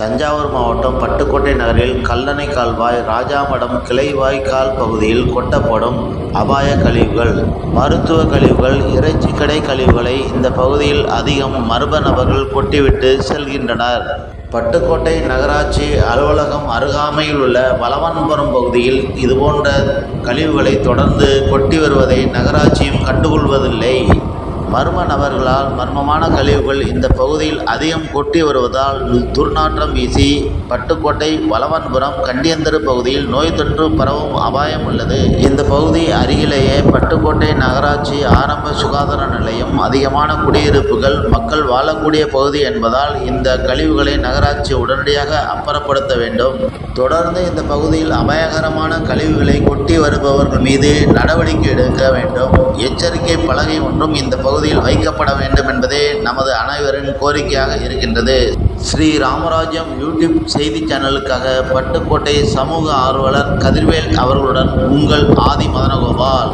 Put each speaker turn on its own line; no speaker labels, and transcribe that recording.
தஞ்சாவூர் மாவட்டம் பட்டுக்கோட்டை நகரில் கல்லணை கால்வாய் ராஜாமடம் கிளைவாய்க்கால் பகுதியில் கொட்டப்படும் அபாய கழிவுகள். மருத்துவ கழிவுகள் இறைச்சிக்கடை கழிவுகளை இந்த பகுதியில் அதிகம் மர்ம நபர்கள் கொட்டிவிட்டு செல்கின்றனர். பட்டுக்கோட்டை நகராட்சி அலுவலகம் அருகாமையில் உள்ள வளவன்புரம் பகுதியில் இதுபோன்ற கழிவுகளை தொடர்ந்து கொட்டி வருவதை நகராட்சியும் கண்டுகொள்வதில்லை. மர்ம நபர்களால் மர்மமான கழிவுகள் இந்த பகுதியில் அதிகம் கொட்டி வருவதால் துர்நாற்றம் வீசி பட்டுக்கோட்டை வளவன்புரம் கண்டியந்தரு பகுதியில் நோய் தொற்று பரவும் அபாயம் உள்ளது. இந்த பகுதி அருகிலேயே பட்டுக்கோட்டை நகராட்சி ஆரம்ப சுகாதார நிலையம். அதிகமான குடியிருப்புகள் மக்கள் வாழக்கூடிய பகுதி என்பதால் இந்த கழிவுகளை நகராட்சி உடனடியாக அப்புறப்படுத்த வேண்டும். தொடர்ந்து இந்த பகுதியில் அபாயகரமான கழிவுகளை கொட்டி வருபவர்கள் மீது நடவடிக்கை எடுக்க வேண்டும். எச்சரிக்கை பலகை ஒன்றும் இந்த பகுதியில் வைக்கப்பட வேண்டும் என்பதே நமது அனைவரின் கோரிக்கையாக இருக்கின்றது. ஸ்ரீ ராமராஜ்யம் யூடியூப் செய்தி சேனலுக்காக பட்டுக்கோட்டை சமூக ஆர்வலர் கதிர்வேல் அவர்களுடன் உங்கள் ஆதி மதனகோபால்.